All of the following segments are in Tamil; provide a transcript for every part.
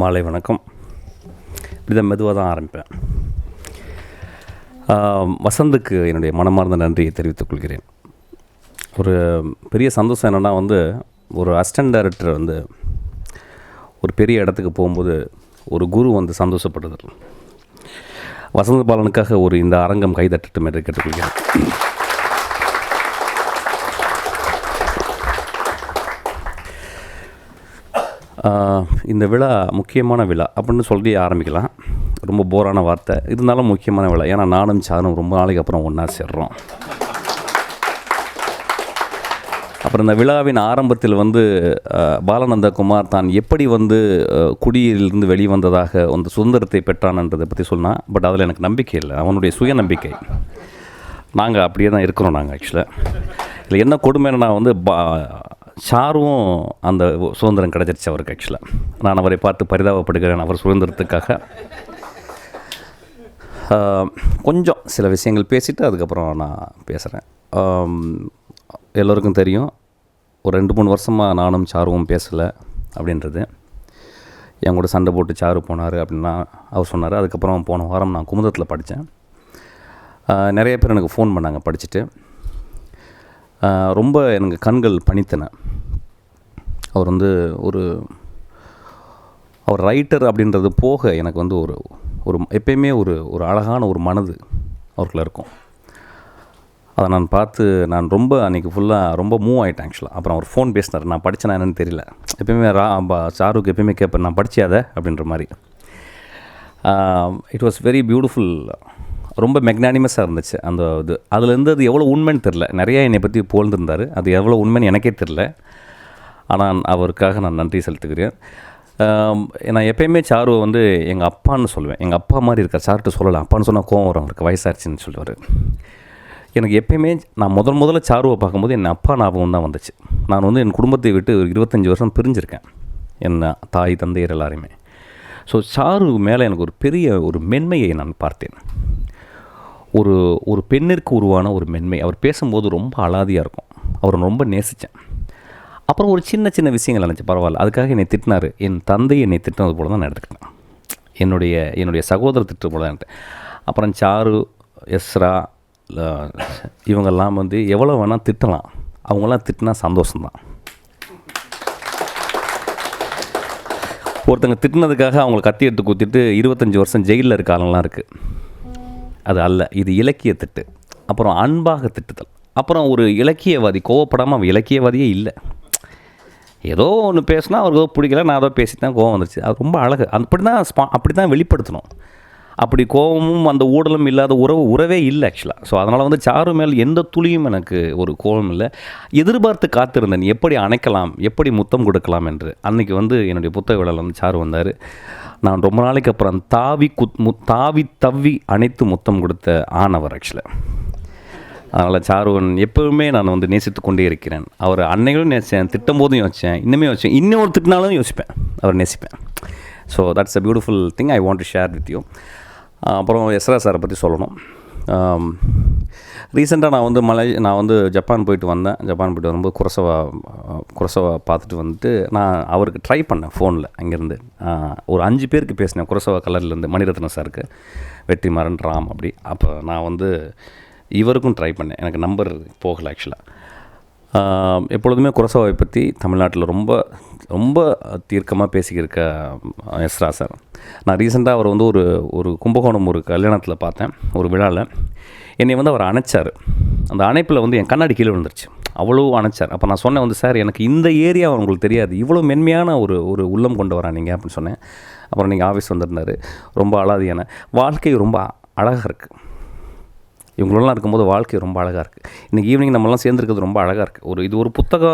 மாலை வணக்கம். இதை மெதுவாக தான் ஆரம்பிப்பேன். வசந்துக்கு என்னுடைய மனமார்ந்த நன்றியை தெரிவித்துக் கொள்கிறேன். ஒரு பெரிய சந்தோஷம் என்னென்னா வந்து ஒரு அசிஸ்டன்ட் டைரக்டர் வந்து ஒரு பெரிய இடத்துக்கு போகும்போது ஒரு குரு வந்து சந்தோஷப்படுதல். வசந்த பாலனுக்காக ஒரு இந்த அரங்கம் கைதட்டட்டும் என்று கேட்டுக்கொள்கிறேன். இந்த விழா முக்கியமான விழா அப்படின்னு சொல்லி ஆரம்பிக்கலாம். ரொம்ப போரான வார்த்தை. இருந்தாலும் முக்கியமான விழா. ஏன்னா நானும் சாரும் ரொம்ப நாளைக்கு அப்புறம் ஒன்றா சேர்றோம். அப்புறம் இந்த விழாவின் ஆரம்பத்தில் வந்து அஹ், குமார் தான் எப்படி வந்து குடியிலிருந்து வெளிவந்ததாக வந்து சுதந்திரத்தை பெற்றான்ன்றதை பற்றி சொன்னான் பட் அதில் எனக்கு நம்பிக்கை இல்லை. அவனுடைய சுயநம்பிக்கை. நாங்கள் அப்படியே தான் இருக்கிறோம் நாங்கள் ஆக்சுவலாக இதில் என்ன கொடுமைன்னா வந்து பா சாருவும் அந்த சுதந்திரம் கிடச்சிருச்சு அவருக்கு ஆக்சுவலாக நான் அவரை பார்த்து பரிதாபப்படுகிறேன் அவர் சுதந்திரத்துக்காக. கொஞ்சம் சில விஷயங்கள் பேசிவிட்டு அதுக்கப்புறம் நான் பேசுகிறேன் எல்லோருக்கும் தெரியும் ஒரு ரெண்டு மூணு வருஷமாக நானும் சாருவும் பேசலை அப்படின்றது. என் கூட சண்டை போட்டு சாரு போனார் அப்படின்னா அவர் சொன்னார். அதுக்கப்புறம் போன வாரம் நான் குமுதத்தில் படித்தேன். நிறைய பேர் எனக்கு ஃபோன் பண்ணாங்க படிச்சுட்டு. ரொம்ப எனக்கு கண்கள் பணித்தன. அவர் வந்து ஒரு அவர் ரைட்டர் அப்படின்றது போக எனக்கு வந்து ஒரு ஒரு எப்பயுமே ஒரு ஒரு அழகான ஒரு மனது அவருக்குள்ள இருக்கும். அதை நான் பார்த்து நான் ரொம்ப அன்றைக்கி ஃபுல்லாக ரொம்ப மூவ் ஆகிட்டேன் ஆக்சுவலாக அப்புறம் அவர் ஃபோன் பேசினார். நான் படித்தேன் என்னன்னு தெரியல. எப்பயுமே ரா சாருக்கு எப்பயுமே கேட்பேன் நான் படிச்சியாத அப்படின்ற மாதிரி. இட் வாஸ் வெரி பியூட்டிஃபுல் ரொம்ப மெக்னானிமஸாக இருந்துச்சு. அந்த இது. அதுலேருந்து அது எவ்வளோ உண்மைன்னு தெரில நிறையா என்னை பற்றி புகழ்ந்திருந்தார். அது எவ்வளோ உண்மைன்னு எனக்கே தெரில ஆனால் அவருக்காக நான் நன்றி செலுத்துகிறேன். நான் எப்பயுமே சாருவை வந்து எங்கள் அப்பான்னு சொல்லுவேன். எங்கள் அப்பா மாதிரி இருக்கார் சார்கிட்ட சொல்லலை. அப்பான்னு சொன்னால் கோவம் வரும். அவருக்கு வயசாச்சுன்னு சொல்லுவார். எனக்கு எப்பயுமே நான் முதல் முதல்ல சாருவை பார்க்கும்போது என் அப்பா ஞாபகம் தான் வந்துச்சு. நான் வந்து என் குடும்பத்தை விட்டு ஒரு இருபத்தஞ்சி வருஷம் பிரிஞ்சிருக்கேன். என் தாய் தந்தையர் எல்லாருமே ஸோ சாரு மேலே எனக்கு ஒரு பெரிய ஒரு மென்மையை நான் பார்த்தேன். ஒரு ஒரு பெண்ணிற்கு உருவான ஒரு மென்மை. அவர் பேசும்போது ரொம்ப அலாதியாக இருக்கும். அவரை ரொம்ப நேசித்தேன் அப்புறம் ஒரு சின்ன சின்ன விஷயங்கள் நினச்சி பரவாயில்ல. அதுக்காக என்னை திட்டினார். என் தந்தை என்னை திட்டினது போல தான் நான் எடுத்துக்கிட்டேன் என்னுடைய என்னுடைய சகோதரர் திட்டு போல தான் எடுத்தேன் அப்புறம் சாரு எஸ்ரா இவங்கெல்லாம் வந்து எவ்வளோ வேணால் திட்டலாம். அவங்களாம் திட்டினா சந்தோஷம்தான். ஒருத்தங்க திட்டினதுக்காக அவங்கள கத்தி எடுத்து குத்திட்டு இருபத்தஞ்சி வருஷம் ஜெயிலில் இருக்க ஆளுங்களாம் இருக்குது அது அல்ல. இது இலக்கிய திட்டு. அப்புறம் அன்பாக திட்டுதல். அப்புறம் ஒரு இலக்கியவாதி கோவப்படாமல் அவன் இலக்கியவாதியே இல்லை. ஏதோ ஒன்று பேசினா அவருக்கு ஏதோ பிடிக்கல நான் ஏதோ தான் கோவம் வந்துருச்சு. அது ரொம்ப அழகு. அப்படி தான் ஸ்பா அப்படி தான் வெளிப்படுத்தணும். அப்படி கோபமும் அந்த ஊடலும் இல்லாத உறவு உறவே இல்லை ஆக்சுவலாக ஸோ அதனால் வந்து சாரு மேல் எந்த துளியும் எனக்கு ஒரு கோபம் இல்லை. எதிர்பார்த்து காத்திருந்தேன் எப்படி அணைக்கலாம்? எப்படி முத்தம் கொடுக்கலாம்? என்று அன்னைக்கு வந்து என்னுடைய புத்தக விழாவில் வந்து சாரு வந்தார். நான் ரொம்ப நாளைக்கு அப்புறம் தாவி குத் மு தாவி தவ்வி அனைத்து முத்தம் கொடுத்த ஆனவர் ஆக்சுவலாக அதனால் சாருவன் எப்போவுமே நான் வந்து நேசித்து கொண்டே இருக்கிறேன். அவர் அன்னைகளும் நேசித்தேன் திட்டம் போதும் யோசித்தேன் இன்னுமே யோசித்தேன் இன்னும் ஒரு திட்டினாலும் யோசிப்பேன் அவர் நேசிப்பேன். So that's a beautiful thing I want to share with you அப்புறம் எஸ்ரா சாரை பற்றி சொல்லணும். ரீசெண்டாக நான் வந்து மலை நான் வந்து ஜப்பான் போயிட்டு வந்தேன். ஜப்பான் போயிட்டு வரும்போது குரசவா குரசவா பார்த்துட்டு வந்துட்டு நான் அவருக்கு ட்ரை பண்ணேன் ஃபோனில் அங்கேருந்து. ஒரு அஞ்சு பேருக்கு பேசினேன். குரசவா கலர்லேருந்து மணிரத்னம் சாருக்கு வெற்றிமாறன் ராம் அப்படி. அப்போ நான் வந்து இவருக்கும் ட்ரை பண்ணேன். எனக்கு நம்பர் போகலை ஆக்சுவலாக எப்பொழுதுமே குரசவாவை பற்றி தமிழ்நாட்டில் ரொம்ப ரொம்ப தீர்க்கமாக பேசிக்கிருக்க எஸ்ரா சார். நான் ரீசெண்டாக அவர் வந்து ஒரு ஒரு கும்பகோணம் ஒரு கல்யாணத்தில் பார்த்தேன் ஒரு விழாவில் என்னை வந்து அவர் அணைச்சார். அந்த அணைப்பில் வந்து என் கண்ணாடி கீழே விழுந்துருச்சு. அவ்வளோ அணைச்சார். அப்போ நான் சொன்னேன் வந்து சார் எனக்கு இந்த ஏரியா உங்களுக்கு தெரியாது. இவ்வளோ மென்மையான ஒரு ஒரு உள்ளம் கொண்டு வரா நீங்கள் அப்படின்னு சொன்னேன். அப்புறம் நீங்கள் ஆஃபீஸ் வந்திருந்தார். ரொம்ப அழாதியான வாழ்க்கை ரொம்ப அழகாக இருக்குது இவங்களெல்லாம் இருக்கும்போது வாழ்க்கை ரொம்ப அழகாக இருக்குது இன்றைக்கி ஈவினிங் நம்மலாம் சேர்ந்துருக்கிறது ரொம்ப அழகாக இருக்குது ஒரு இது ஒரு புத்தக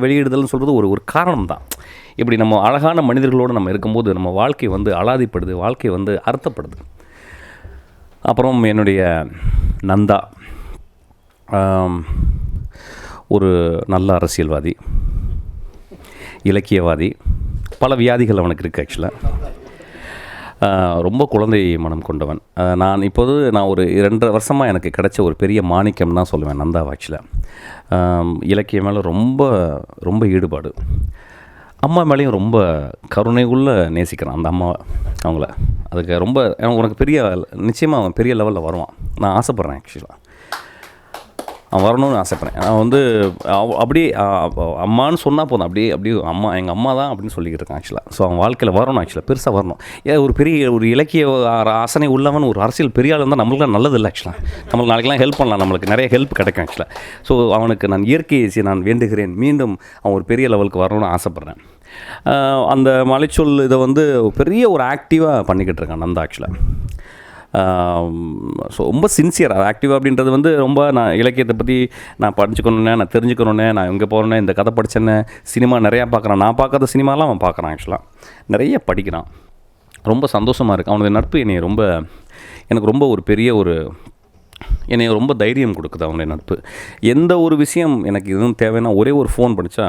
வெளியிடுதல்னு சொல்கிறது ஒரு ஒரு காரணம் தான் இப்படி நம்ம அழகான மனிதர்களோடு நம்ம இருக்கும்போது நம்ம வாழ்க்கை வந்து அலாதிப்படுது வாழ்க்கை வந்து அர்த்தப்படுது. அப்புறம் என்னுடைய நந்தா ஒரு நல்ல அரசியல்வாதி இலக்கியவாதி பல வியாதிகள் அவனுக்கு இருக்குது ஆக்சுவலாக ரொம்ப குழந்தை மனம் கொண்டவன். நான் இப்போது நான் ஒரு இரண்டரை வருஷமாக எனக்கு கிடைச்ச ஒரு பெரிய மாணிக்கம் தான் சொல்லுவேன் நந்தா வாட்சில் இலக்கியம் மேலே ரொம்ப ரொம்ப ஈடுபாடு. அம்மா மேலேயும் ரொம்ப கருணை உள்ள நேசிக்கிறான் அந்த அம்மாவை அவங்கள. அதுக்கு ரொம்ப உனக்கு பெரிய நிச்சயமாக அவன் பெரிய லெவலில் வருவான். நான் ஆசைப்பட்றேன் ஆக்சுவலாக அவன் வரணும்னு ஆசைப்பட்றேன். நான் வந்து அப்படியே அம்மான்னு சொன்னால் போதும். அப்படியே அப்படியே அம்மா எங்கள் அம்மா தான் அப்படின்னு சொல்லிக்கிட்டு இருக்கேன் ஆக்சுவலாக ஸோ அவன் வாழ்க்கையில் வரணும் ஆக்சுவலாக பெருசாக வரணும். ஏன் ஒரு பெரிய ஒரு இலக்கிய ஆசனை உள்ளவன் ஒரு அரசியல் பெரிய ஆள் இருந்தால் நம்மளுக்குலாம் நல்லது இல்லை ஆக்சுவலாக நம்மளுக்கு நாளைக்கெல்லாம் ஹெல்ப் பண்ணலாம். நம்மளுக்கு நிறைய ஹெல்ப் கிடைக்கும் ஆக்சுவலாக ஸோ அவனுக்கு நான் இயற்கையை நான் வேண்டுகிறேன். மீண்டும் அவன் ஒரு பெரிய லெவலுக்கு வரணும்னு ஆசைப்பட்றேன். அந்த மலைச்சொல் இதை வந்து பெரிய ஒரு ஆக்டிவாக பண்ணிக்கிட்டு இருக்கான் நந்தா ஆக்சுவலாக ஸோ ரொம்ப சின்சியராக ஆக்டிவ் அப்படின்றது வந்து ரொம்ப நான் இலக்கியத்தை பற்றி நான் படிச்சுக்கணுன்னே நான் தெரிஞ்சுக்கணுன்னே நான் இங்கே போகிறேன்னே இந்த கதை படித்தேன்னு சினிமா நிறையா பார்க்குறான். நான் பார்க்காத சினிமாலாம் அவன் பார்க்குறான் ஆக்சுவலாக நிறைய படிக்கிறான். ரொம்ப சந்தோஷமாக இருக்குது அவனுடைய நட்பு என்னை ரொம்ப எனக்கு ரொம்ப ஒரு பெரிய ஒரு என்னை ரொம்ப தைரியம் கொடுக்குது அவனுடைய நட்பு. எந்த ஒரு விஷயம் எனக்கு எதுவும் தேவைன்னா ஒரே ஒரு ஃபோன் படித்தா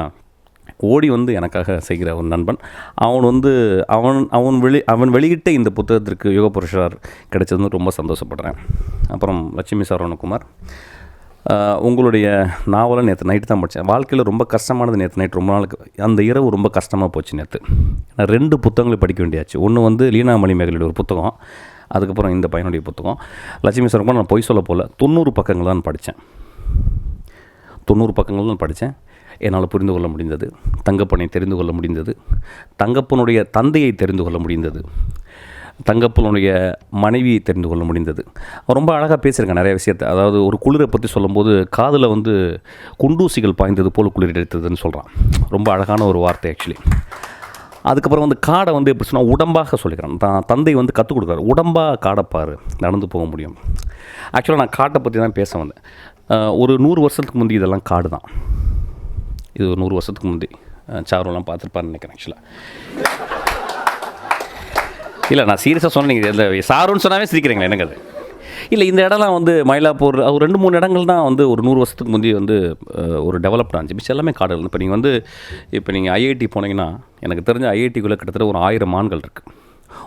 ஓடி வந்து எனக்காக செய்கிற ஒரு நண்பன். அவன் வந்து அவன் அவன் வெளி அவன் வெளியிட்ட இந்த புத்தகத்திற்கு யோக புருஷர் வந்து ரொம்ப சந்தோஷப்படுறேன். அப்புறம் லட்சுமி சரவணகுமார். உங்களுடைய நாவலை நேற்று நைட்டு தான் படித்தேன் வாழ்க்கையில் ரொம்ப கஷ்டமானது நேற்று நைட் ரொம்ப நாளுக்கு அந்த இரவு ரொம்ப கஷ்டமாக போச்சு நேற்று நான் ரெண்டு புத்தகங்களை படிக்க வேண்டியாச்சு. ஒன்று வந்து லீனா மணிமேகலையோட ஒரு புத்தகம். அதுக்கப்புறம் இந்த பையனுடைய புத்தகம். லட்சுமி சரவணகுமார் நான் பொய் சொல்ல போல. தொண்ணூறு பக்கங்கள் தான் படித்தேன் தொண்ணூறு பக்கங்கள் தான் படித்தேன் என்னால் புரிந்து கொள்ள முடிந்தது. தங்கப்பனை தெரிந்து கொள்ள முடிந்தது. தங்கப்பனுடைய தந்தையை தெரிந்து கொள்ள முடிந்தது. தங்கப்பனுடைய மனைவியை தெரிந்து கொள்ள முடிந்தது. ரொம்ப அழகாக பேசியிருக்கேன் நிறைய விஷயத்தை. அதாவது ஒரு குளிரை பற்றி சொல்லும்போது காதில் வந்து குண்டூசிகள் பாய்ந்தது போல் குளிர் எடுத்ததுன்னு சொல்கிறான் ரொம்ப அழகான ஒரு வார்த்தை ஆக்சுவலி அதுக்கப்புறம் வந்து காடை வந்து எப்படி சொன்னால் உடம்பாக சொல்லிக்கிறேன். தான் தந்தை வந்து கற்றுக் கொடுக்குறாரு. உடம்பாக காடைப்பார் நடந்து போக முடியும். ஆக்சுவலாக நான் காட்டை பற்றி தான் பேச வந்தேன். ஒரு நூறு வருஷத்துக்கு முந்தி இதெல்லாம் காடு தான் இது ஒரு நூறு வருஷத்துக்கு முந்தி சாருலாம் பார்த்துருப்பாருன்னு நினைக்கிறேன் ஆக்சுவலாக இல்லை நான் சீரியஸாக சொன்னேன் நீங்கள் இந்த சாருன்னு சொன்னாவே சிரிக்கிறீங்களா எனக்கு அது? இல்லை இந்த இடம்லாம் வந்து மயிலாப்பூர் ஒரு ரெண்டு மூணு இடங்கள் தான் வந்து ஒரு நூறு வருஷத்துக்கு முந்தைய வந்து ஒரு டெவலப்ட் ஆச்சு மிச்சம் எல்லாமே காடுகள் இப்போ நீங்கள் வந்து இப்போ நீங்கள் ஐஐடி போனீங்கன்னா எனக்கு தெரிஞ்ச ஐஐடிக்குள்ளே கிட்டத்தட்ட ஒரு ஆயிரம் மான்கள் இருக்குது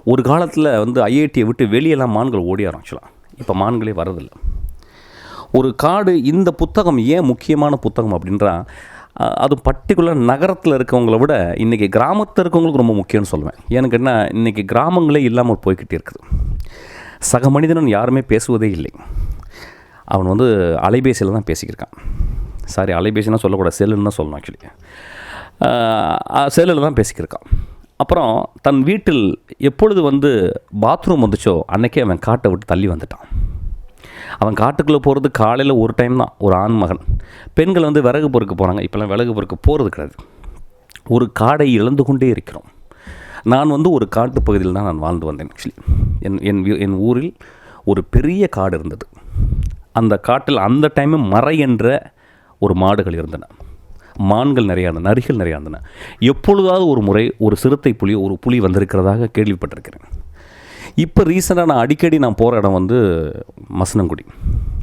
ஒரு காலத்தில் வந்து ஐஐடியை விட்டு வெளியெல்லாம் மான்கள் ஓடியாரும் ஆக்சுவலாக இப்போ மான்களே வரதில்லை. ஒரு காடு இந்த புத்தகம் ஏன் முக்கியமான புத்தகம் அப்படின்றா அது பர்டிகுலர் நகரத்தில் இருக்கவங்கள விட இன்றைக்கி கிராமத்தில் இருக்கவங்களுக்கு ரொம்ப முக்கியம்னு சொல்லுவேன். எனக்கு என்ன இன்றைக்கி கிராமங்களே இல்லாமல் போய்கிட்டே இருக்குது. சக மனிதனும் யாருமே பேசுவதே இல்லை. அவன் வந்து அலைபேசியில் தான் பேசிக்கிருக்கான். சாரி அலைபேசினா சொல்லக்கூடாது செல்லுன்னு தான் சொல்லணும் ஆக்சுவலி செல்லில் தான் பேசிக்கிருக்கான். அப்புறம் தன் வீட்டில் எப்பொழுது வந்து பாத்ரூம் வந்துச்சோ அன்னைக்கே அவன் காட்டை விட்டு தள்ளி வந்துட்டான். அவன் காட்டுக்குள்ளே போகிறது காலையில் ஒரு டைம் தான். ஒரு ஆண் மகன். பெண்கள் வந்து விறகு பொறுக்க போகிறாங்க இப்போல்லாம் விறகு பொறுக்க போகிறது கிடையாது. ஒரு காடை இழந்து கொண்டே இருக்கிறோம். நான் வந்து ஒரு காட்டுப் பகுதியில் தான் நான் வாழ்ந்து வந்தேன் ஆக்சுவலி என் என் என் ஊரில் ஒரு பெரிய காடு இருந்தது. அந்த காட்டில் அந்த டைமு மறை என்ற ஒரு மாடுகள் இருந்தன. மான்கள் நிறையா இருந்தன நரிகள் நிறையா இருந்தன. எப்பொழுதாவது ஒரு முறை ஒரு சிறுத்தை புலி ஒரு புலி வந்திருக்கிறதாக கேள்விப்பட்டிருக்கிறேன். இப்போ ரீசெண்டாக நான் அடிக்கடி நான் போகிற இடம் வந்து மசனங்குடி.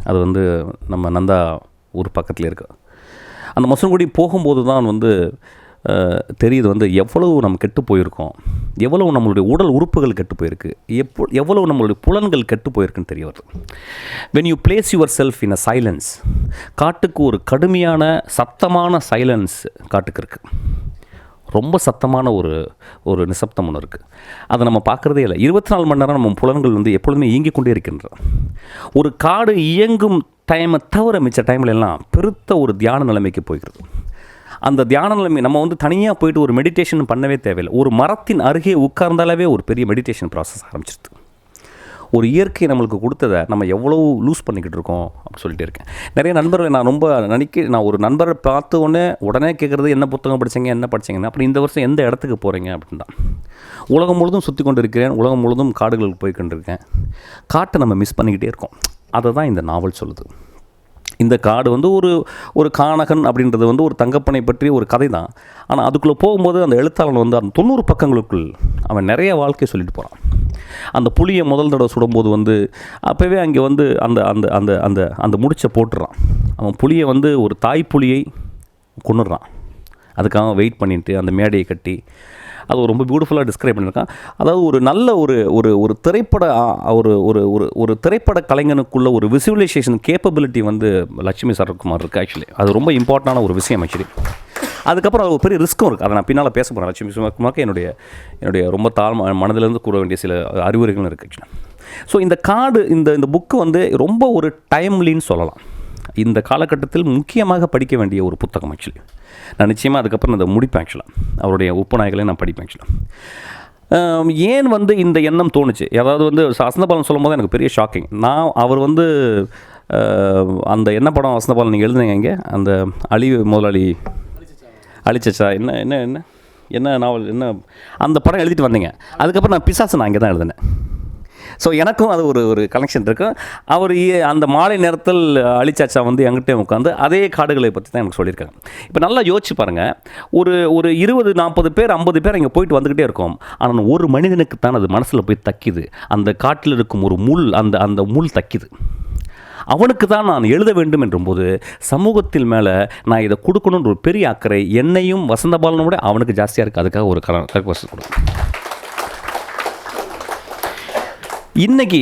அது வந்து நம்ம நந்தா ஊர் பக்கத்தில் இருக்கு. அந்த மசனங்குடி போகும்போது தான் வந்து தெரியுது வந்து எவ்வளவு நம்ம கெட்டு போயிருக்கோம். எவ்வளவு நம்மளுடைய உடல் உறுப்புகள் கெட்டு போயிருக்கு. எப்போ எவ்வளவு நம்மளுடைய புலன்கள் கெட்டு போயிருக்குன்னு தெரிய வருது. When you place yourself in a silence காட்டுக்கு ஒரு கடுமையான சத்தமான சைலன்ஸ் காட்டுக்கு இருக்குது ரொம்ப சத்தமான ஒரு ஒரு நிசப்தம் ஒன்று இருக்குது அதை நம்ம பார்க்குறதே இல்லை. இருபத்தி நாலு மணி நேரம் நம்ம புலன்கள் வந்து எப்பொழுதுமே இயங்கிக் கொண்டே இருக்கின்றன. ஒரு காடு இயங்கும் டைமை தவிர மிச்ச டைமில் எல்லாம் பெருத்த ஒரு தியான நிலைமைக்கு போய்கிறது. அந்த தியான நிலைமை நம்ம வந்து தனியாக போயிட்டு ஒரு மெடிடேஷன் பண்ணவே தேவையில்லை. ஒரு மரத்தின் அருகே உட்கார்ந்தாலே ஒரு பெரிய மெடிடேஷன் ப்ராசஸ் ஆரம்பிச்சிருது. ஒரு இயற்கை நம்மளுக்கு கொடுத்ததை நம்ம எவ்வளோ லூஸ் பண்ணிக்கிட்டு இருக்கோம் அப்படின்னு சொல்லிட்டு இருக்கேன். நிறைய நண்பர்களை நான் ரொம்ப நினைக்க நான் ஒரு நண்பரை பார்த்த உடனே உடனே கேட்குறது என்ன புத்தகம் படிச்சீங்க என்ன படிச்சீங்கன்னு அப்புறம் இந்த வருஷம் எந்த இடத்துக்கு போகிறீங்க அப்படின்னா உலகம் முழுதும் சுற்றி கொண்டு இருக்கிறேன் உலகம் முழுதும் காடுகளுக்கு போய் கொண்டிருக்கேன். காட்டை நம்ம மிஸ் பண்ணிக்கிட்டே இருக்கோம். அதை தான் இந்த நாவல் சொல்லுது. இந்த காடு வந்து ஒரு ஒரு கானகன் அப்படின்றது வந்து ஒரு தங்கப்பனை பற்றிய ஒரு கதை தான் ஆனால் அதுக்குள்ளே போகும்போது அந்த எழுத்தாளன் வந்து அந்த தொண்ணூறு பக்கங்களுக்குள் அவன் நிறைய வாழ்க்கையை சொல்லிட்டு போகிறான் அந்த புளியை முதல் தடவை சுடும்போது வந்து அப்போவே அங்கே வந்து அந்த அந்த அந்த அந்த அந்த முடிச்சை போட்டுறான். அவன் புளியை வந்து ஒரு தாய் புலியை கொண்டுடுறான் அதுக்காக வெயிட் பண்ணிட்டு அந்த மேடையை கட்டி அது ரொம்ப பியூட்டிஃபுல்லாக டிஸ்கிரைப் பண்ணியிருக்கான். அதாவது ஒரு நல்ல ஒரு ஒரு ஒரு திரைப்பட ஒரு ஒரு ஒரு ஒரு திரைப்பட கலைஞனுக்குள்ள ஒரு விசுவலைசேஷன் கேப்பபிலிட்டி வந்து லட்சுமி சரத்குமார் இருக்குது ஆக்சுவலி அது ரொம்ப இம்பார்ட்டண்டான ஒரு விஷயம் ஆக்சுவலி அதுக்கப்புறம் அது ஒரு பெரிய ரிஸ்க்கும் இருக்குது அதை நான் பின்னால் பேச போகிறேன் லட்சுமி சுமக்குமாக்க என்னுடைய என்னுடைய ரொம்ப தாழ் மனதிலேருந்து கூற வேண்டிய சில அறிவுரைகளும் இருக்குது ஸோ இந்த கார்டு இந்த இந்த புக்கு வந்து ரொம்ப ஒரு டைம்லின்னு சொல்லலாம். இந்த காலகட்டத்தில் முக்கியமாக படிக்க வேண்டிய ஒரு புத்தகம் ஆக்சுவலி நான் நிச்சயமாக அதுக்கப்புறம் அதை முடிப்பேன் ஆக்சுவலாக அவருடைய உப்புநாய்களை நான் படிப்பேன் ஆக்சுவலாக ஏன் வந்து இந்த எண்ணம் தோணுச்சு? அதாவது வந்து அசந்தபாலன் சொல்லும் போது எனக்கு பெரிய ஷாக்கிங் நான் அவர் வந்து அந்த என்ன படம் வசந்தபாலன் நீங்கள் எழுதுனீங்க இங்கே? அந்த அழிவு முதலாளி அழிச்சச்சா? என்ன என்ன என்ன? என்ன நாவல் என்ன? அந்த படம் எழுதிட்டு வந்தீங்க. அதுக்கப்புறம் நான் பிசாசு நான் இங்கே தான் எழுதினேன். ஸோ எனக்கும் அது ஒரு ஒரு கனெக்ஷன் இருக்கும் அவர் இ- அந்த மாலை நேரத்தில் அலிச்சாச்சா வந்து எங்கிட்டே உட்காந்து அதே காடுகளை பற்றி தான் எனக்கு சொல்லியிருக்காங்க. இப்போ நல்லா யோசிச்சு பாருங்கள் ஒரு ஒரு இருபது நாற்பது பேர் ஐம்பது பேர் இங்கே போயிட்டு வந்துக்கிட்டே இருக்கோம். ஆனால் ஒரு மனிதனுக்கு தான் அது மனசில் போய் தக்கிது. அந்த காட்டில் இருக்கும் ஒரு முள் அந்த அந்த முள் தக்கிது. அவனுக்கு தான் நான் எழுத வேண்டும் என்றும்போது சமூகத்தில் மேலே நான் இதை கொடுக்கணுன்ற ஒரு பெரிய அக்கறை என்னையும் வசந்தபாலனோட அவனுக்கு ஜாஸ்தியாக இருக்குது அதுக்காக ஒரு கர கொடுக்கும் இன்றைக்கி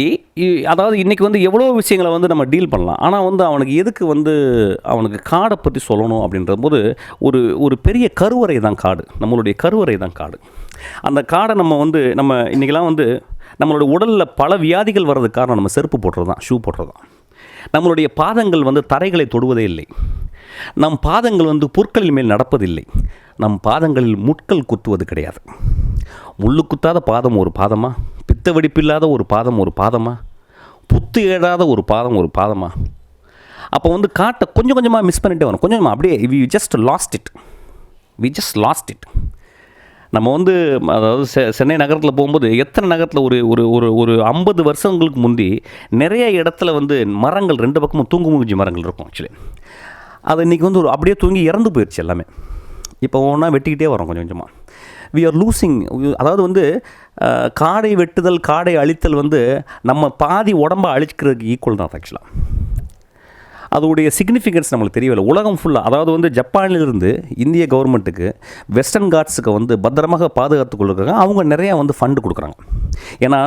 அதாவது இன்றைக்கி வந்து எவ்வளோ விஷயங்களை வந்து நம்ம டீல் பண்ணலாம். ஆனால் வந்து அவனுக்கு எதுக்கு வந்து அவனுக்கு காடை பற்றி சொல்லணும் அப்படின்ற போது ஒரு ஒரு பெரிய கருவறை தான் காடு. நம்மளுடைய கருவறை தான் காடு. அந்த காடை நம்ம வந்து நம்ம இன்றைக்கெலாம் வந்து நம்மளோட உடலில் பல வியாதிகள் வர்றதுக்கு காரணம் நம்ம செருப்பு போடுறது தான் ஷூ போடுறது தான். நம்மளுடைய பாதங்கள் வந்து தரைகளை தொடுவதே இல்லை. நம் பாதங்கள் வந்து புற்களின் மேல் நடப்பதில்லை. நம் பாதங்களில் முட்கள் குத்துவது கிடையாது. முள்ளு குத்தாத பாதம் ஒரு பாதமாக பித்த வெடிப்பில்லாத ஒரு பாதம் ஒரு பாதமா? புத்து ஏழாத ஒரு பாதம் ஒரு பாதமா? அப்போ வந்து காட்டை கொஞ்சம் கொஞ்சமாக மிஸ் பண்ணிட்டே வரும் கொஞ்சம் கொஞ்சமாக அப்படியே we just lost it we just lost it நம்ம வந்து அதாவது செ- சென்னை நகரத்தில் போகும்போது எத்தனை நகரத்தில் ஒரு ஒரு ஒரு ஒரு ஐம்பது வருஷங்களுக்கு முந்தி நிறைய இடத்துல வந்து மரங்கள் ரெண்டு பக்கமும் தூங்கு மூஞ்சி மரங்கள் இருக்கும் ஆக்சுவலி அது இன்றைக்கி வந்து ஒரு அப்படியே தூங்கி இறந்து போயிடுச்சு எல்லாமே. இப்போ ஒன்றா வெட்டிக்கிட்டே வரோம் கொஞ்சம் கொஞ்சமாக வி ஆர் லூசிங் அதாவது வந்து காடை வெட்டுதல் காடை அழித்தல் வந்து நம்ம பாதி உடம்பை அழிக்கிறதுக்கு ஈக்குவல் தான் ஆக்சுவலாக அதோடைய சிக்னிஃபிகன்ஸ் நம்மளுக்கு தெரியவில்லை. உலகம் ஃபுல்லாக அதாவது வந்து ஜப்பானிலிருந்து இந்திய கவர்மெண்ட்டுக்கு வெஸ்டர்ன் காட்ஸுக்கு வந்து பத்திரமாக பாதுகாத்து கொள்ளுறாங்க அவங்க நிறையா வந்து ஃபண்டு கொடுக்குறாங்க. ஏன்னா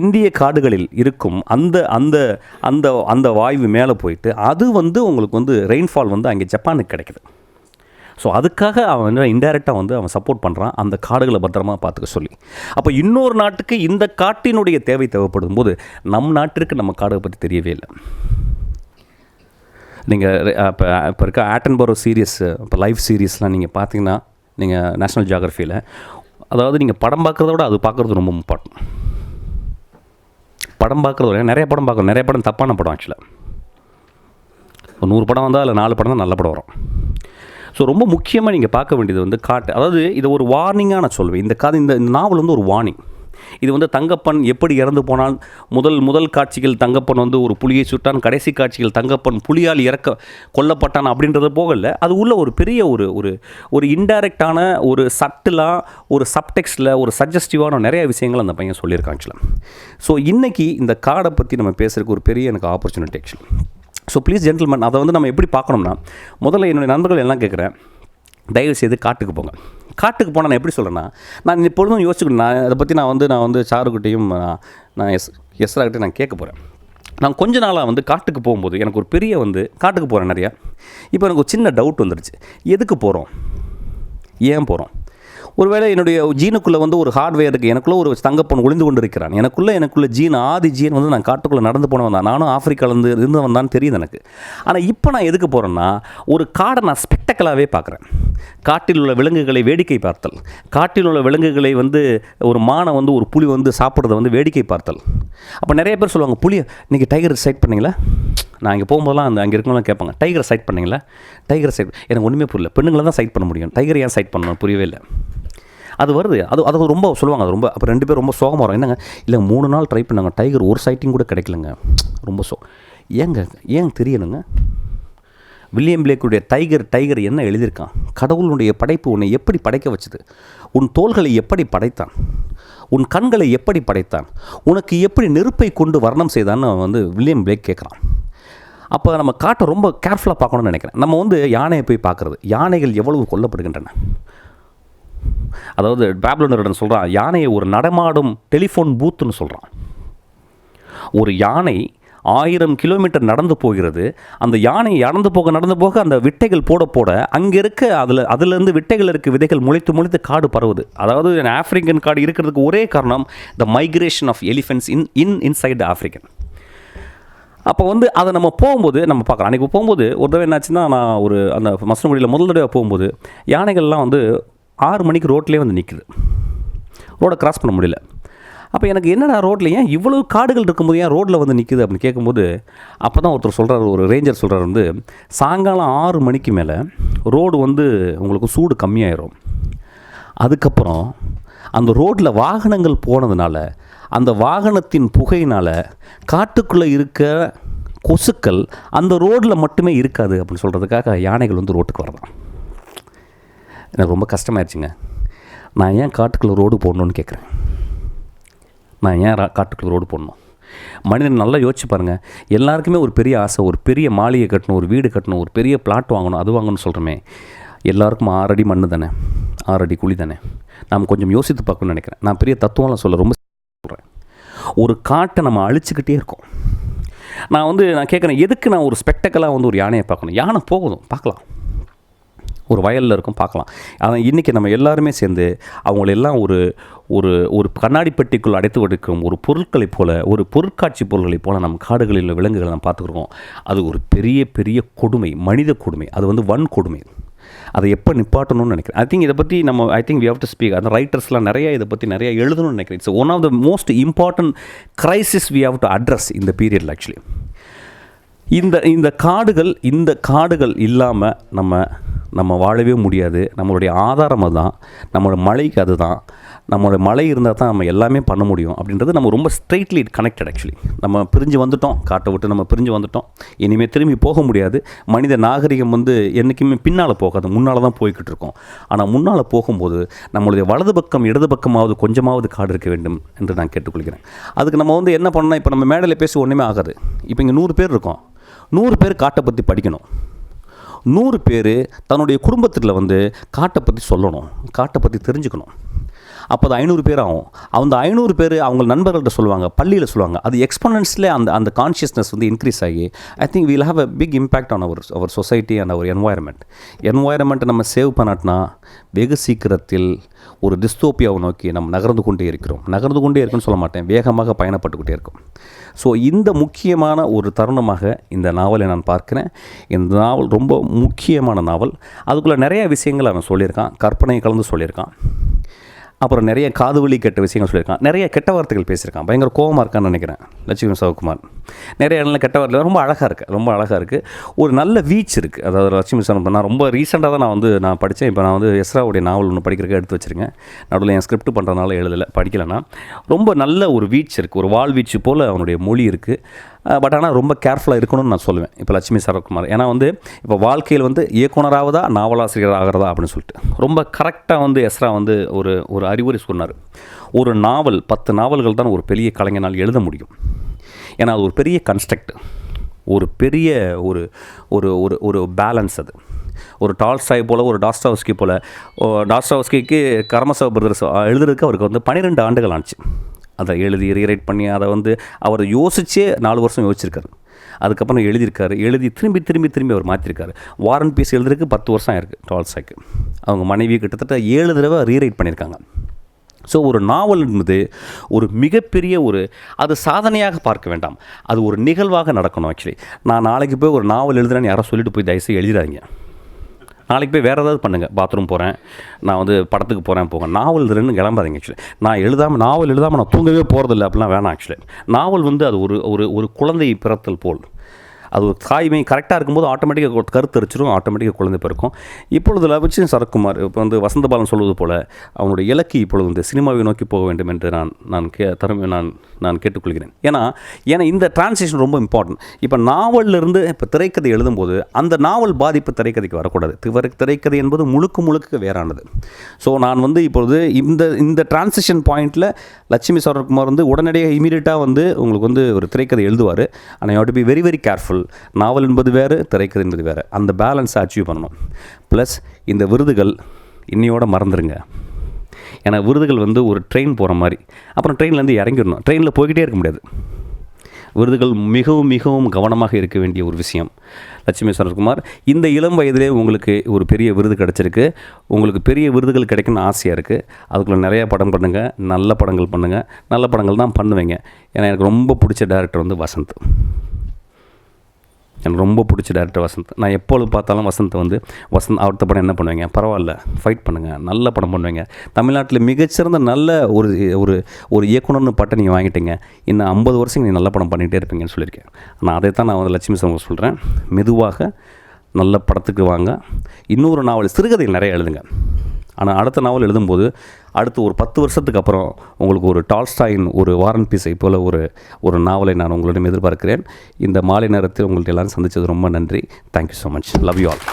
இந்திய காடுகளில் இருக்கும் அந்த அந்த அந்த அந்த வாய்வு மேலே போயிட்டு அது வந்து உங்களுக்கு வந்து ரெயின்ஃபால் வந்து அங்கே ஜப்பானுக்கு கிடைக்கிது. ஸோ அதுக்காக அவன் என்ன இன்டைரக்டாக வந்து அவன் சப்போர்ட் பண்ணுறான் அந்த காடுகளை பத்திரமாக பார்த்துக்க சொல்லி. அப்போ இன்னொரு நாட்டுக்கு இந்த காட்டினுடைய தேவை தேவைப்படும் போது நம் நாட்டிற்கு நம்ம காடுகளை பற்றி தெரியவே இல்லை. நீங்கள் இப்போ இப்போ இருக்க ஆட்டன்பரோ சீரியஸ் இப்போ லைவ் சீரியஸ்லாம் நீங்கள் பார்த்தீங்கன்னா நீங்கள் நேஷ்னல் ஜியாகிரஃபியில் அதாவது நீங்கள் படம் பார்க்குறத விட அது பார்க்குறது ரொம்ப இம்பார்ட்டன்ட் படம் பார்க்குறது விட நிறைய படம் பார்க்கணும். நிறைய படம் தப்பான படம் ஆக்சுவலாக ஒரு நூறு படம் வந்தால் அதில் நாலு படம் தான் நல்ல படம் வரும். ஸோ ரொம்ப முக்கியமாக நீங்கள் பார்க்க வேண்டியது வந்து காட்டு. அதாவது இது ஒரு வார்னிங்காக நான் சொல்வேன். இந்த கதை இந்த இந்த நாவல் வந்து ஒரு வார்னிங் இது வந்து தங்கப்பன் எப்படி இறந்து போனான்? முதல் முதல் காட்சிகள் தங்கப்பன் வந்து ஒரு புலியை சுட்டான். கடைசி காட்சிகள் தங்கப்பன் புலியால் இறக்க கொல்லப்பட்டான் அப்படின்றது போகல. அது உள்ள ஒரு பெரிய ஒரு ஒரு ஒரு இன்டைரக்டான ஒரு சட்டிலாக ஒரு சப்டெக்ஸ்டில் ஒரு சஜஸ்டிவான நிறைய விஷயங்கள் அந்த பையன் சொல்லியிருக்கான் ஆக்சுவலாக ஸோ இன்றைக்கி இந்த காடை பற்றி நம்ம பேசுகிறதுக்கு ஒரு பெரிய எனக்கு opportunity actually so please gentleman அதை வந்து நம்ம எப்படி பார்க்கணும்னா முதல்ல என்னுடைய நண்பர்கள் எல்லாம் கேட்குறேன். தயவு செய்து காட்டுக்கு போங்க. காட்டுக்கு போனால் நான் எப்படி சொல்கிறேன்னா நான் எப்பொழுதும் யோசிச்சுக்கணும். நான் அதை பற்றி நான் வந்து நான் வந்து சாருக்கிட்டையும் நான் நான் எஸ் எஸ்ராகிட்டே நான் கேட்க போகிறேன் நான் கொஞ்ச நாளாக வந்து காட்டுக்கு போகும்போது எனக்கு ஒரு பெரிய வந்து காட்டுக்கு போகிறேன் நிறையா. இப்போ எனக்கு ஒரு சின்ன டவுட் வந்துடுச்சு. எதுக்கு போகிறோம் ஏன் போகிறோம் ஒருவேளை என்னுடைய ஜீனுக்குள்ளே வந்து ஒரு ஹார்ட்வேர் இருக்குது எனக்குள்ளே ஒரு தங்கப்பன் ஒளிந்து கொண்டு இருக்கிறான் எனக்குள்ளே எனக்குள்ள ஜீன் ஆதி ஜீன் வந்து நான் காட்டுக்குள்ளே நடந்து போனவன் தான். நானும் ஆஃப்ரிக்காவிலேருந்து இருந்தவன் தான் தெரியுது எனக்கு. ஆனால் இப்போ நான் எதுக்கு போகிறேன்னா ஒரு காடை நான் ஸ்பெக்டக்கலாகவே பார்க்குறேன். காட்டில் உள்ள விலங்குகளை வேடிக்கை பார்த்தல். காட்டில் உள்ள விலங்குகளை வந்து ஒரு மானை வந்து ஒரு புலி வந்து சாப்பிட்றத வந்து வேடிக்கை பார்த்தல். அப்போ நிறைய பேர் சொல்லுவாங்க புலியை நீங்கள் டைகர் சைட் பண்ணிங்களா? நான் இங்கே போகும்போதெல்லாம் அந்த அங்கே இருக்கவங்களாம் கேட்பாங்க டைகரை சைட் பண்ணிங்களா? டைகரை சைட் எனக்கு ஒன்றுமே புரியல. பெண்ணுங்களை தான் சைட் பண்ண முடியும். டைகர் ஏன் சைட் பண்ணணும்? புரியவே இல்லை. அது வருது. அது அது ரொம்ப சொல்லுவாங்க அது ரொம்ப அப்போ ரெண்டு பேரும் ரொம்ப சோகமாக வரும். என்னங்க? இல்லை மூணு நாள் ட்ரை பண்ணாங்க. டைகர் ஒரு சைட்டிங் கூட கிடைக்கலங்க. ரொம்ப சோ ஏங்க ஏன் தெரியணுங்க வில்லியம் பிளேக்குடைய டைகர் டைகர் என்ன எழுதியிருக்கான்? கடவுளுடைய படைப்பு உன்னை எப்படி படைக்க வச்சது? உன் தோள்களை எப்படி படைத்தான்? உன் கண்களை எப்படி படைத்தான்? உனக்கு எப்படி நெருப்பை கொண்டு வர்ணம் செய்தான்னு வந்து வில்லியம் பிளேக் கேட்குறான். அப்போ நம்ம காட்டை ரொம்ப கேர்ஃபுல்லாக பார்க்கணும்னு நினைக்கிறேன். நம்ம வந்து யானையை போய் பார்க்குறது. யானைகள் எவ்வளவு கொல்லப்படுகின்றன? அதாவது பேப்லனருடன் சொல்கிறான் யானையை ஒரு நடமாடும் டெலிஃபோன் பூத்துன்னு சொல்கிறான் ஒரு யானை ஆயிரம் கிலோமீட்டர் நடந்து போகிறது. அந்த யானை நடந்து போக நடந்து போக அந்த விட்டைகள் போட போட அங்கே இருக்க அதில் அதுலேருந்து விட்டைகள் இருக்க விதைகள் முளைத்து முளைத்து காடு பரவுது. அதாவது ஆப்பிரிக்கன் காடு இருக்கிறதுக்கு ஒரே காரணம் the migration of elephants in in inside African அப்போ வந்து அதை நம்ம போகும்போது நம்ம பார்க்கலாம். அன்றைக்கி போகும்போது ஒரு தடவை என்னாச்சுன்னா நான் ஒரு அந்த மசனகுடியில் முதல் தடவை போகும்போது யானைகள்லாம் வந்து ஆறு மணிக்கு ரோட்லேயே வந்து நிற்குது ரோடை கிராஸ் பண்ண முடியல. அப்போ எனக்கு என்னடா ரோட்டில் ஏன் இவ்வளோ காடுகள் இருக்கும்போது ஏன் ரோட்டில் வந்து நிற்குது அப்படின்னு கேட்கும்போது அப்போ தான் ஒருத்தர் சொல்கிறார் ஒரு ரேஞ்சர் சொல்கிறார் வந்து சாயங்காலம் ஆறு மணிக்கு மேலே ரோடு வந்து உங்களுக்கு சூடு கம்மியாயிரும். அதுக்கப்புறம் அந்த ரோட்டில் வாகனங்கள் போனதுனால அந்த வாகனத்தின் புகையினால் காட்டுக்குள்ளே இருக்க கொசுக்கள் அந்த ரோட்டில் மட்டுமே இருக்காது அப்படின்னு சொல்கிறதுக்காக யானைகள் வந்து ரோட்டுக்கு வரலாம் எனக்கு ரொம்ப கஷ்டமாயிருச்சுங்க. நான் ஏன் காட்டுக்குள்ளே ரோடு போடணுன்னு கேட்குறேன். நான் ஏன் ரா- காட்டுக்குள்ளே ரோடு போடணும்? மனிதன் நல்லா யோசிச்சு பாருங்கள் எல்லாருக்குமே ஒரு பெரிய ஆசை ஒரு பெரிய மாளிகை கட்டணும் ஒரு வீடு கட்டணும் ஒரு பெரிய பிளாட் வாங்கணும் அது வாங்கணும்னு சொல்கிறோமே எல்லாருக்கும் ஆறடி மண்ணு தானே? ஆறடி குழி தானே? நாம் கொஞ்சம் யோசித்து பார்க்கணும்னு நினைக்கிறேன். நான் பெரிய தத்துவம்லாம் சொல்ல ரொம்ப சொல்கிறேன் ஒரு காட்டை நம்ம அழிச்சுக்கிட்டே இருக்கோம். நான் வந்து நான் கேட்குறேன் எதுக்கு நான் ஒரு ஸ்பெக்டக்கலாக வந்து ஒரு யானையை பார்க்கணும்? யானை போகுதும் பார்க்கலாம். ஒரு வயலில் இருக்கும் பார்க்கலாம். ஆனால் இன்றைக்கி நம்ம எல்லாருமே சேர்ந்து அவங்களெல்லாம் ஒரு ஒரு ஒரு கண்ணாடி பெட்டிக்குள் அடைத்து கொடுக்கும் ஒரு பொருட்களைப் போல ஒரு பொருட்காட்சி பொருள்களைப் போல நம்ம காடுகளில் உள்ள விலங்குகளை நம்ம பார்த்துக்குறோம் அது ஒரு பெரிய பெரிய கொடுமை மனித கொடுமை. அது வந்து வன் கொடுமை. அதை எப்போ நிப்பாட்டணும்னு நினைக்கிறேன். ஐ திங்க் இதை பற்றி நம்ம I think we have to speak அந்த ரைட்டர்ஸ்லாம் நிறைய இதை பற்றி நிறைய எழுதணும்னு நினைக்கிறேன். It's one of the most important crisis we have to address இந்த பீரியடில் ஆக்சுவலி இந்த இந்த காடுகள் இந்த காடுகள் இல்லாமல் நம்ம நம்ம வாழவே முடியாது. நம்மளுடைய ஆதாரம் அதுதான். நம்மளோட மழைக்கு அதுதான். நம்மளோட மழை இருந்தால் தான் நம்ம எல்லாமே பண்ண முடியும் அப்படின்றது நம்ம ரொம்ப ஸ்ட்ரெயிட்லி கனெக்டட் ஆக்சுவலி நம்ம பிரிஞ்சு வந்துட்டோம். காட்டை விட்டு நம்ம பிரிஞ்சு வந்துட்டோம். இனிமேல் திரும்பி போக முடியாது. மனித நாகரிகம் வந்து என்றைக்குமே பின்னால் போகாது. முன்னால் தான் போய்கிட்டு இருக்கோம். ஆனால் முன்னால் போகும்போது நம்மளுடைய வலது பக்கம் இடது பக்கமாவது கொஞ்சமாவது காடு இருக்க வேண்டும் என்று நான் கேட்டுக்கொள்கிறேன். அதுக்கு நம்ம வந்து என்ன பண்ணணும்? இப்போ நம்ம மேடையில் பேசி ஒன்றுமே ஆகாது. இப்போ இங்கே நூறு பேர் இருக்கோம். நூறு பேர் காட்டை பற்றி படிக்கணும். நூறு பேர் தன்னுடைய குடும்பத்தில் வந்து காட்டை பற்றி சொல்லணும். காட்டை பற்றி தெரிஞ்சுக்கணும். அப்போ அது ஐநூறு பேர் ஆகும். அந்த ஐநூறு பேர் அவங்க நண்பர்கள்ட்ட சொல்லுவாங்க பள்ளியில் சொல்லுவாங்க. அது எக்ஸ்பனன்ஸில் அந்த அந்த கான்ஷியஸ்னஸ் வந்து இன்க்ரீஸ் ஆகி I think will have a big impact on our our society and our environment என்வாயர்மெண்ட்டை நம்ம சேவ் பண்ணாட்டினா வெகு சீக்கிரத்தில் ஒரு டிஸ்டோப்பியாவை நோக்கி நம்ம நகர்ந்து கொண்டே இருக்கிறோம். நகர்ந்து கொண்டே இருக்குன்னு சொல்ல மாட்டேன். வேகமாக பயணப்பட்டுக்கிட்டே இருக்கும். ஸோ இந்த முக்கியமான ஒரு தருணமாக இந்த நாவலை நான் பார்க்கிறேன். இந்த நாவல் ரொம்ப முக்கியமான நாவல். அதுக்குள்ளே நிறைய விஷயங்கள் அவன் சொல்லியிருக்கான். கற்பனை கலந்து சொல்லியிருக்கான். அப்புறம் நிறைய காது வலி கெட்ட விஷயங்கள் சொல்லியிருக்கான். நிறைய கெட்ட வார்த்தைகள் பேசியிருக்கான். பயங்கர கோபமாக இருக்கான்னு நினைக்கிறேன். லட்சுமி சிவகுமார் நிறைய இடத்துல கெட்ட வார்த்தை ரொம்ப அழகாக இருக்குது ரொம்ப அழகாக இருக்குது ஒரு நல்ல வீச் இருக்குது அதாவது லட்சுமி சார் நான் ரொம்ப ரீசெண்டாக தான் நான் வந்து நான் படித்தேன் இப்போ நான் வந்து எஸ்ராவுடைய நாவல் ஒன்று படிக்கிறதுக்கு எடுத்து வச்சிருக்கேன். நடுவில் என் ஸ்கிரிப்ட் பண்ணுறதுனால எழுதலை படிக்கலைன்னா. ரொம்ப நல்ல ஒரு வீச் இருக்குது ஒரு வால் வீச்சு போல் அவனுடைய மொழி இருக்குது பட் ஆனால் ரொம்ப கேர்ஃபுல்லாக இருக்கணும்னு நான் சொல்லுவேன். இப்போ லட்சுமி சரத்குமார். ஏன்னா வந்து இப்போ வாழ்க்கையில் வந்து இயக்குனராவதா நாவலாசிரியர் ஆகிறதா அப்படின்னு சொல்லிட்டு. ரொம்ப கரெக்டாக வந்து எஸ்ரா வந்து ஒரு ஒரு அறிவுரை சொன்னார். ஒரு நாவல் பத்து நாவல்கள் தான் ஒரு பெரிய கலைஞனால் எழுத முடியும். ஏன்னா அது ஒரு பெரிய கன்ஸ்ட்ரக்ட் ஒரு பெரிய ஒரு ஒரு ஒரு ஒரு பேலன்ஸ் அது. ஒரு டால்ஸ்டாய் போல் ஒரு டாஸ்டாவஸ்கி போல் டாஸ்டாவஸ்கிக்கு கரமசவ பிரதர்ஸ் எழுதுறதுக்கு அவருக்கு வந்து பன்னிரெண்டு ஆண்டுகள் ஆச்சு அதை எழுதி ரீரைட் பண்ணி அதை வந்து அவர் யோசிச்சே நாலு வருஷம் யோசிச்சிருக்காரு. அதுக்கப்புறம் எழுதியிருக்காரு. எழுதி திரும்பி திரும்பி திரும்பி அவர் மாற்றிருக்காரு வாரன் பீஸ் எழுதுறதுக்கு பத்து வருஷம் ஆயிருக்கு டால்ஸ்டாய்க்கு அவங்க மனைவி கிட்டத்தட்ட ஏழு தடவை ரீரைட் பண்ணியிருக்காங்க. ஸோ ஒரு நாவல் என்பது ஒரு மிகப்பெரிய ஒரு அது சாதனையாக பார்க்க வேண்டாம். அது ஒரு நிகழ்வாக நடக்கணும் ஆக்சுவலி நான் நாளைக்கு போய் ஒரு நாவல் எழுதுறேன்னு யாரோ சொல்லிட்டு போய் தயவுசெய்து எழுதிடாதீங்க. நாளைக்கு போய் வேறு ஏதாவது பண்ணுங்கள் பாத்ரூம் போகிறேன் நான் வந்து படத்துக்கு போகிறேன் போங்க. நாவல் எழுதுறேன்னு கிளம்பாதீங்க ஆக்சுவலி நான் எழுதாமல் நாவல் எழுதாமல் நான் தூங்கவே போகிறதில்ல அப்படிலாம் வேணாம் ஆக்சுவலி நாவல் வந்து அது ஒரு ஒரு ஒரு குழந்தை பிறத்தல் போல். அது ஒரு தாய்மை கரெக்டாக இருக்கும்போது ஆட்டோமேட்டிக்காக கருத்தரிச்சிடும் ஆட்டோமேட்டிக்காக குழந்தை பிறக்கும். இப்பொழுது லபிச்சு சரத்குமார் இப்போ வந்து வசந்தபாலன் சொல்வது போல் அவனுடைய இலக்கு இப்பொழுது வந்து சினிமாவை நோக்கி போக வேண்டும் என்று நான் நான் கே தரும் நான் நான் கேட்டுக்கொள்கிறேன். ஏன்னா ஏன்னா இந்த டிரான்ஸ்லேஷன் ரொம்ப இம்பார்ட்டன்ட் இப்போ நாவலிருந்து இப்போ திரைக்கதை எழுதும்போது அந்த நாவல் பாதிப்பு திரைக்கதைக்கு வரக்கூடாது. திரை திரைக்கதை என்பது முழுக்க முழுக்க வேறானது. ஸோ நான் வந்து இப்பொழுது இந்த இந்த டிரான்சிஷன் பாயிண்ட்டில் லட்சுமி சரத்குமார் வந்து உடனடியாக இமீடியட்டாக வந்து உங்களுக்கு வந்து ஒரு திரைக்கதை எழுதுவார். ஆனால் you to be very very careful novel என்பது வேறு திரைக்கதை என்பது வேறு. அந்த பேலன்ஸை அச்சீவ் பண்ணணும். ப்ளஸ் இந்த விருதுகள் இன்னையோட மறந்துடுங்க ஏன்னா விருதுகள் வந்து ஒரு ட்ரெயின் போகிற மாதிரி. அப்புறம் ட்ரெயின்லேருந்து இறங்கிடணும். ட்ரெயினில் போய்கிட்டே இருக்க முடியாது. விருதுகள் மிகவும் மிகவும் கவனமாக இருக்க வேண்டிய ஒரு விஷயம். லட்சுமி சரத்குமார் இந்த இளம் வயதிலே உங்களுக்கு ஒரு பெரிய விருது கிடச்சிருக்கு. உங்களுக்கு பெரிய விருதுகள் கிடைக்கணும்னு ஆசையாக இருக்குது அதுக்குள்ளே நிறையா படம் பண்ணுங்கள் நல்ல படங்கள் பண்ணுங்கள் நல்ல படங்கள் தான் பண்ணுவீங்க. ஏன்னா எனக்கு ரொம்ப பிடிச்ச டேரக்டர் வந்து வசந்த். எனக்கு ரொம்ப பிடிச்ச டேரக்டர் வசந்த். நான் எப்பொழுது பார்த்தாலும் வசந்த் வந்து வசந்த் அடுத்த படம் என்ன பண்ணுவீங்க? பரவாயில்ல ஃபைட் பண்ணுங்கள் நல்ல படம் பண்ணுவீங்க. தமிழ்நாட்டில் மிகச்சிறந்த நல்ல ஒரு ஒரு ஒரு இயக்குனர்னு பட்டம் நீங்கள் வாங்கிட்டீங்க. இன்னும் ஐம்பது வருஷம் நீ நல்ல படம் பண்ணிகிட்டே இருப்பீங்கன்னு சொல்லியிருக்கேன். நான் அதை தான் நான் வந்து லட்சுமி சமூகம் சொல்கிறேன் மெதுவாக நல்ல படத்துக்கு வாங்க. இன்னொரு நாவல் சிறுகதை நிறைய எழுதுங்க. ஆனால் அடுத்த நாவல் எழுதும்போது அடுத்து ஒரு பத்து வருஷத்துக்கு அப்புறம் உங்களுக்கு ஒரு டால்ஸ்டாயின் ஒரு வாரன் பீஸை போல் ஒரு ஒரு நாவலை நான் உங்களிடம் எதிர்பார்க்கிறேன். இந்த மாலை நேரத்தில் உங்கள்கிட்ட எல்லாரும் சந்தித்தது ரொம்ப நன்றி. Thank you so much love you all